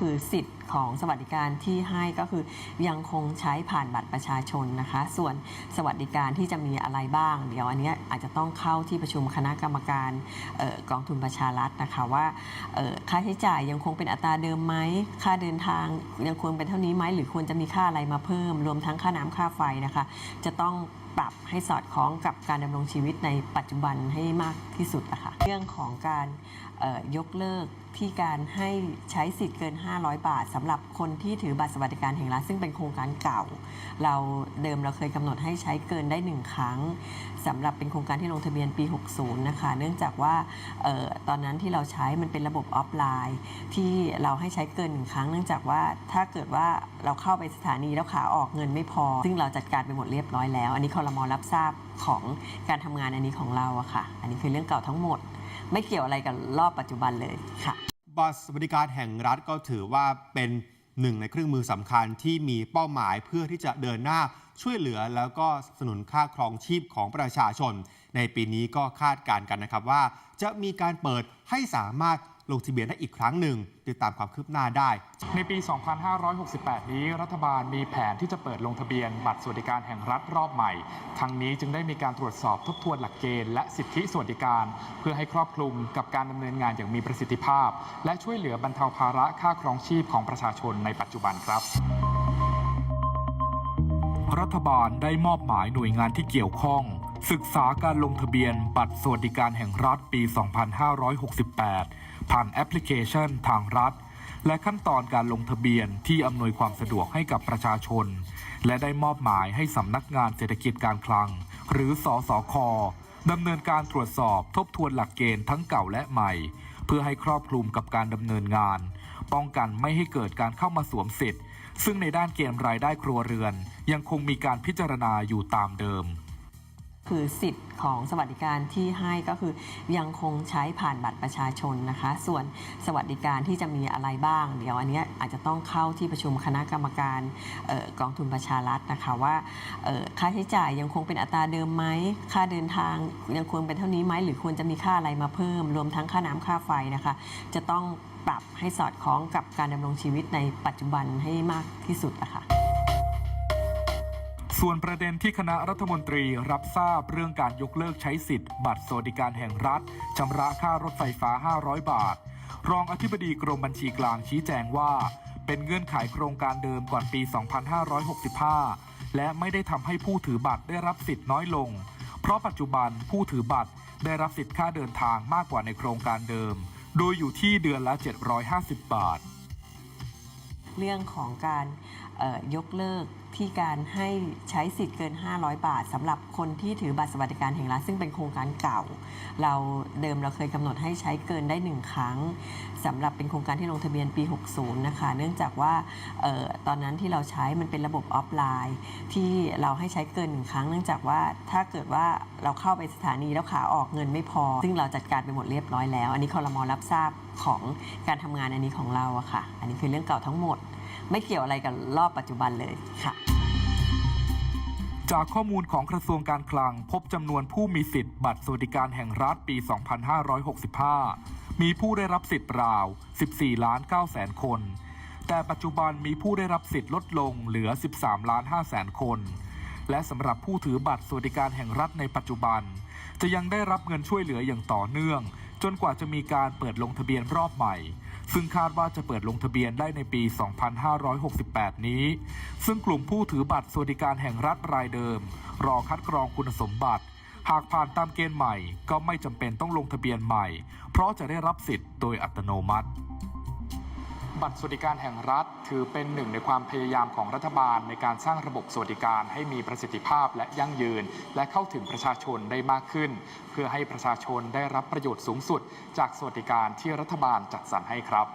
คือสิทธิ์ของสวัสดิการที่ให้ก็คือยังคงใช้ผ่านบัตรประชาชนนะคะ ส่วนสวัสดิการที่จะมีอะไรบ้าง เดี๋ยวอันนี้อาจจะต้องเข้าที่ประชุมคณะกรรมการออกองทุนประชารัฐนะคะว่าออค่าใช้จ่ายยังคงเป็นอัตราเดิมไหมค่าเดินทางยังควรเป็นเท่านี้ไหมหรือควรจะมีค่าอะไรมาเพิ่ม รวมทั้งค่าน้ำค่าไฟนะคะ จะต้อง ปรับให้สอดคล้องกับการดำรงชีวิตในปัจจุบันให้มากที่สุดนะคะเรื่องของการยกเลิกที่การให้ใช้สิทธิ์เกิน 500 บาทสำหรับคนที่ถือบัตรสวัสดิการแห่งรัฐซึ่งเป็นโครงการเก่า เราเดิมเราเคยกำหนดให้ใช้เกินได้ 1 ครั้งสำหรับเป็นโครงการที่ลงทะเบียนปี 60 นะคะ เนื่องจากว่าออตอนนั้นที่เราใช้มันเป็นระบบออฟไลน์ ที่เราให้ใช้เกินหนึ่งครั้ง เนื่องจากว่าถ้าเกิดว่าเราเข้าไปสถานีแล้วขาออกเงินไม่พอ ซึ่งเราจัดการไปหมดเรียบร้อยแล้ว อันนี้คอรมอรับทราบของการทำงานอันนี้ของเราอะค่ะ อันนี้คือเรื่องเก่าทั้งหมด ไม่เกี่ยวอะไรกับรอบปัจจุบันเลยค่ะบัตรสวัสดิการแห่งรัฐก็ถือว่าเป็นหนึ่งในเครื่องมือสำคัญที่มีเป้าหมายเพื่อที่จะเดินหน้าช่วยเหลือแล้วก็สนับสนุนค่าครองชีพของประชาชน ในปีนี้ก็คาดการณ์กันนะครับว่า จะมีการเปิดให้สามารถ ลงทะเบียนได้อีกครั้งหนึ่ง ติดตามความคืบหน้าได้ ในปี 2568 นี้ รัฐบาลมีแผนที่จะเปิดลงทะเบียน บัตรสวัสดิการแห่งรัฐรอบใหม่ ทั้งนี้จึงได้มีการตรวจสอบทบทวนหลักเกณฑ์และสิทธิสวัสดิการ เพื่อให้ครอบคลุมกับการดำเนินงานอย่างมีประสิทธิภาพ และช่วยเหลือบรรเทาภาระค่าครองชีพของประชาชนในปัจจุบันครับรัฐบาลได้มอบหมายหน่วยงานที่เกี่ยวข้อง ศึกษาการลงทะเบียนบัตรสวัสดิการแห่งรัฐปี 2568 ผ่านแอปพลิเคชันทางรัฐ และขั้นตอนการลงทะเบียนที่อำนวยความสะดวกให้กับประชาชน และได้มอบหมายให้สำนักงานเศรษฐกิจการคลัง หรือสอสอคดำเนินการตรวจสอบทบทวนหลักเกณฑ์ทั้งเก่าและใหม่ เพื่อให้ครอบคลุมกับการดำเนินงาน ป้องกันไม่ให้เกิดการเข้ามาสวมสิทธิ์ ซึ่งในด้านเกณฑ์รายได้ครัวเรือน ยังคงมีการพิจารณาอยู่ตามเดิม คือสิทธิ์ของสวัสดิการที่ให้ก็คือยังคงใช้ผ่านบัตรประชาชนนะคะ ส่วนสวัสดิการที่จะมีอะไรบ้าง เดี๋ยวอันเนี้ยอาจจะต้องเข้าที่ประชุมคณะกรรมการออกองทุนประชารัฐนะคะว่าออค่าใช้จ่ายยังคงเป็นอัตราเดิมไหมค่าเดินทางยังควรเป็นเท่านี้ไหมหรือควรจะมีค่าอะไรมาเพิ่ม รวมทั้งค่าน้ำค่าไฟนะคะ จะต้องปรับให้สอดคล้องกับการดำรงชีวิตในปัจจุบันให้มากที่สุดนะคะ ส่วนประเด็นที่คณะรัฐมนตรีรับทราบเรื่องการยกเลิกใช้สิทธิ์ บัตรสวัสดิการแห่งรัฐชำระค่ารถไฟฟ้า 500 บาท รองอธิบดีกรมบัญชีกลางชี้แจงว่า เป็นเงื่อนไขโครงการเดิมก่อนปี 2565 และไม่ได้ทำให้ผู้ถือบัตรได้รับสิทธิ์น้อยลง เพราะปัจจุบันผู้ถือบัตรได้รับสิทธิ์ค่าเดินทางมากกว่าในโครงการเดิม โดยอยู่ที่เดือนละ 750 บาท เรื่องของการยกเลิกที่การให้ใช้สิทธิ์เกิน 500 บาทสำหรับคนที่ถือบัตรสวัสดิการแห่งรัฐซึ่งเป็นโครงการเก่า เราเดิมเราเคยกำหนดให้ใช้เกินได้ 1 ครั้งสำหรับเป็นโครงการที่ลงทะเบียนปี 60 นะคะ เนื่องจากว่าออตอนนั้นที่เราใช้มันเป็นระบบออฟไลน์ ที่เราให้ใช้เกินหนึ่งครั้ง เนื่องจากว่าถ้าเกิดว่าเราเข้าไปสถานีแล้วขาออกเงินไม่พอ ซึ่งเราจัดการไปหมดเรียบร้อยแล้ว อันนี้คอรมอรับทราบของการทำงานอันนี้ของเราอะค่ะ อันนี้คือเรื่องเก่าทั้งหมด ไม่เกี่ยวอะไรกับรอบปัจจุบันเลยค่ะ จากข้อมูลของกระทรวงการคลังพบจำนวนผู้มีสิทธิ์บัตรสวัสดิการแห่งรัฐปี 2565 มีผู้ได้รับสิทธิ์ราว 14 ล้าน9แสนคน แต่ปัจจุบันมีผู้ได้รับสิทธิ์ลดลงเหลือ 13 ล้าน5แสนคน และสำหรับผู้ถือบัตรสวัสดิการแห่งรัฐในปัจจุบัน จะยังได้รับเงินช่วยเหลืออย่างต่อเนื่อง จนกว่าจะมีการเปิดลงทะเบียนรอบใหม่ ซึ่งคาดว่าจะเปิดลงทะเบียนได้ในปี 2568 นี้ ซึ่งกลุ่มผู้ถือบัตรสวัสดิการแห่งรัฐรายเดิม รอคัดกรองคุณสมบัติ หากผ่านตามเกณฑ์ใหม่ ก็ไม่จำเป็นต้องลงทะเบียนใหม่ เพราะจะได้รับสิทธิ์โดยอัตโนมัติ บัตรสวัสดิการแห่งรัฐ ถือเป็นหนึ่งในความพยายามของรัฐบาล ในการสร้างระบบสวัสดิการให้มีประสิทธิภาพและยั่งยืน และเข้าถึงประชาชนได้มากขึ้น เพื่อให้ประชาชนได้รับประโยชน์สูงสุด จากสวัสดิการที่รัฐบาลจัดสรรให้ครับ